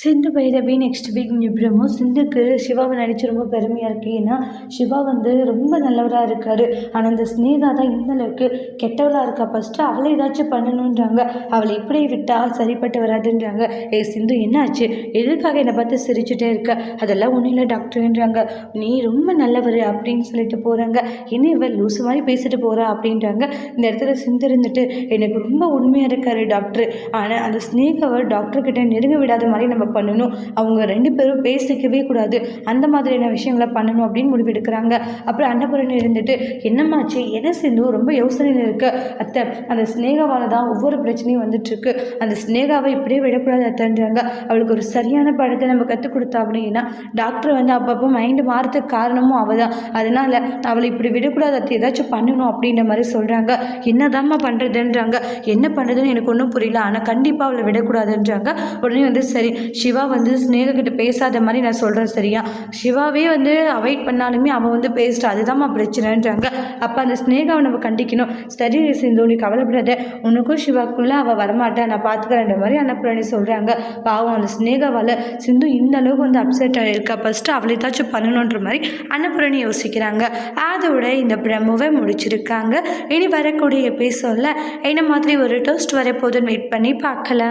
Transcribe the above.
சிந்து Bhairavi next week நிப்ரமோ சிந்துக்கு சிவாவை நடிச்சு ரொம்ப பெருமையாக இருக்குது ஏன்னா சிவா வந்து ரொம்ப நல்லவராக இருக்கார். ஆனால் அந்த ஸ்னேகா தான் இந்தளவுக்கு கெட்டவளாக இருக்கா? ஃபஸ்ட்டு அவளை ஏதாச்சும் பண்ணணுன்றாங்க அவளை இப்படி விட்டால் சரிப்பட்டு வராதுன்றாங்க. ஏ சிந்து என்னாச்சு? எதுக்காக என்னை பார்த்து சிரிச்சுட்டே இருக்க? அதெல்லாம் ஒன்றும் இல்லை டாக்டர்ன்றாங்க. நீ ரொம்ப நல்லவர் அப்படின்னு சொல்லிட்டு போகிறாங்க என்ன இவள் லூசு மாதிரி பேசிட்டு போகிறா அப்படின்றாங்க. இந்த இடத்துல சிந்து இருந்துட்டு எனக்கு ரொம்ப உண்மையாக இருக்காரு டாக்டர். ஆனால் அந்த ஸ்னேகாவை டாக்டர்கிட்ட நெருங்க விடாத மாதிரி நம்ம பண்ணணும். அவங்க ரெண்டு பேரும் பேசிக்கவே கூடாது. அந்த மாதிரியான விஷயங்களை பண்ணணும் அப்படின்னு முடிவெடுக்கிறாங்க. அப்புறம் அன்னபுரணி இருந்துட்டு என்னம்மாச்சு என்ன சேர்ந்து ரொம்ப யோசனையில் இருக்க. அத்தை அந்த ஸ்னேகாவால் தான் ஒவ்வொரு பிரச்சனையும் வந்துட்டுருக்கு. அந்த ஸ்னேகாவை இப்படியே விடக்கூடாது அத்தைன்றாங்க. அவளுக்கு ஒரு சரியான படத்தை நம்ம கற்றுக் கொடுத்தா அப்படின்னா டாக்டர் வந்து அப்பப்போ மைண்டு மாறதுக்கு காரணமும் அவள் தான். அதனால் அவளை இப்படி விடக்கூடாது அத்தை. ஏதாச்சும் பண்ணணும் அப்படின்ற மாதிரி சொல்கிறாங்க என்னதாம்மா பண்ணுறதுன்றாங்க என்ன பண்ணுறதுன்னு எனக்கு ஒன்றும் புரியல. ஆனால் கண்டிப்பாக அவளை விடக்கூடாதுன்றாங்க. உடனே வந்து சரி சிவா வந்து ஸ்னேகா கிட்ட பேசாத மாதிரி நான் சொல்கிறேன் சரியா? சிவாவே வந்து அவாய்ட் பண்ணாலுமே அவன் வந்து பேசிட்டா அதுதான்மா பிரச்சனைன்றாங்க. அப்போ அந்த ஸ்னேகாவை நம்ம கண்டிக்கணும். சரி சிந்து நீ கவலைப்படாத. உனக்கும் சிவாக்குள்ளே அவள் வரமாட்டா. நான் பார்த்துக்கிறேன்ற மாதிரி அன்னபூரணி சொல்கிறாங்க பாவம் அந்த ஸ்னேகாவால் சிந்து இந்த அளவுக்கு வந்து அப்செட் ஆகிருக்கா ஃபஸ்ட்டு அவளை ஏதாச்சும் பண்ணணுன்ற மாதிரி அன்னபூரணி யோசிக்கிறாங்க. அதோட இந்த பிரம்முவை முடிச்சிருக்காங்க. இனி வரக்கூடிய எபிசோடில் என்ன மாதிரி ஒரு டோஸ்ட் வரப்போதுன்னு வெயிட் பண்ணி பார்க்கலாம்.